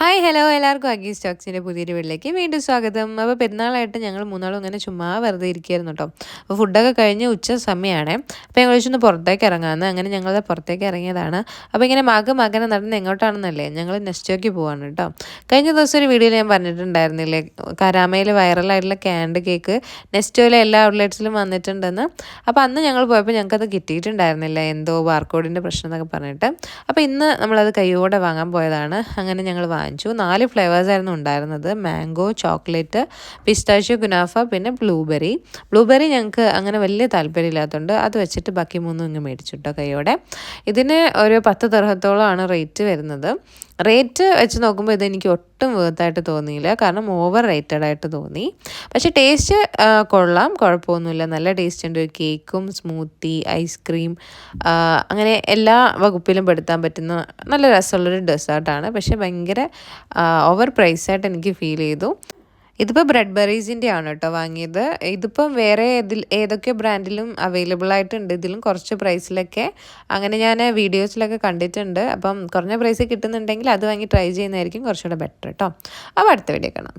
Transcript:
Hi hello എല്ലാവർക്കും അഗീസ് സ്റ്റോക്സിന്റെ പുതിയൊരു വീട്ടിലേക്ക് വീണ്ടും സ്വാഗതം. അപ്പോൾ പെരുന്നാളായിട്ട് ഞങ്ങൾ മൂന്നാളും ഇങ്ങനെ ചുമ്മാ വെറുതെ ഇരിക്കുകയായിരുന്നു കേട്ടോ. അപ്പോൾ ഫുഡൊക്കെ കഴിഞ്ഞ് ഉച്ച സമയമാണ് അപ്പോൾ ഞങ്ങൾ ഒന്ന് പുറത്തേക്ക് ഇറങ്ങാമെന്ന് അങ്ങനെ ഞങ്ങൾ പുറത്തേക്ക് ഇറങ്ങിയതാണ്. അപ്പോൾ ഇങ്ങനെ മക മകനെ നടന്ന് എങ്ങോട്ടാണെന്നല്ലേ ഞങ്ങൾ നെസ്റ്റോക്ക് പോവാണ് കേട്ടോ. കഴിഞ്ഞ ദിവസം ഒരു വീഡിയോയിൽ ഞാൻ പറഞ്ഞിട്ടുണ്ടായിരുന്നില്ലേ കരാമയിൽ വൈറലായിട്ടുള്ള ക്യാൻഡ് കേക്ക് നെസ്റ്റോയിലെ എല്ലാ ഔട്ട്ലെറ്റ്സിലും വന്നിട്ടുണ്ടെന്ന്. അപ്പോൾ അന്ന് ഞങ്ങൾ പോയപ്പോൾ ഞങ്ങൾക്കത് കിട്ടിയിട്ടുണ്ടായിരുന്നില്ല. എന്തോ ബാർകോഡിന്റെ പ്രശ്നം എന്നൊക്കെ പറഞ്ഞിട്ട്. അപ്പോൾ ഇന്ന് നമ്മളത് കൈയോടെ വാങ്ങാൻ പോയതാണ്. അങ്ങനെ ഞങ്ങൾ വാങ്ങി. വാങ്ങിച്ചു. നാല് ഫ്ലേവേഴ്സ് ആയിരുന്നു ഉണ്ടായിരുന്നത്. മാംഗോ ചോക്ലേറ്റ് പിസ്റ്റാഷ്യോ ഗുനാഫ പിന്നെ ബ്ലൂബെറി. ബ്ലൂബെറി ഞങ്ങൾക്ക് അങ്ങനെ വലിയ താല്പര്യമില്ലാത്തതുകൊണ്ട് അത് വെച്ചിട്ട് ബാക്കി മൂന്നും ഇങ്ങ് മേടിച്ചു കേട്ടോ കൈയോടെ. ഇതിന് ഒരു പത്ത് തരഹത്തോളമാണ് റേറ്റ് വരുന്നത്. റേറ്റ് വെച്ച് നോക്കുമ്പോൾ ഇതെനിക്ക് ഒട്ടും വേർത്തായിട്ട് തോന്നിയില്ല. കാരണം ഓവർ റേറ്റഡ് ആയിട്ട് തോന്നി. പക്ഷേ ടേസ്റ്റ് കൊള്ളാം. കുഴപ്പമൊന്നുമില്ല. നല്ല ടേസ്റ്റ് ഉണ്ട്. കേക്കും സ്മൂത്തി ഐസ്ക്രീം അങ്ങനെ എല്ലാ വകുപ്പിലും പെടുത്താൻ പറ്റുന്ന നല്ല രസമുള്ളൊരു ഡെസേർട്ടാണ് പക്ഷേ ഭയങ്കര ഓവർ പ്രൈസായിട്ട് എനിക്ക് ഫീൽ ചെയ്തു. ഇതിപ്പോൾ ബ്രെഡ് ബെറീസിന്റെ ആണ് കേട്ടോ വാങ്ങിയത്. ഇതിപ്പം വേറെ ഇതിൽ ഏതൊക്കെ ബ്രാൻഡിലും അവൈലബിൾ ആയിട്ടുണ്ട് ഇതിലും കുറച്ച് പ്രൈസിലൊക്കെ അങ്ങനെ ഞാൻ വീഡിയോസിലൊക്കെ കണ്ടിട്ടുണ്ട്. അപ്പം കുറഞ്ഞ പ്രൈസിൽ കിട്ടുന്നുണ്ടെങ്കിൽ അത് വാങ്ങി ട്രൈ ചെയ്യുന്നതായിരിക്കും കുറച്ചുകൂടെ ബെറ്റർ കേട്ടോ അപ്പോൾ അടുത്ത വീഡിയോ കാണാം.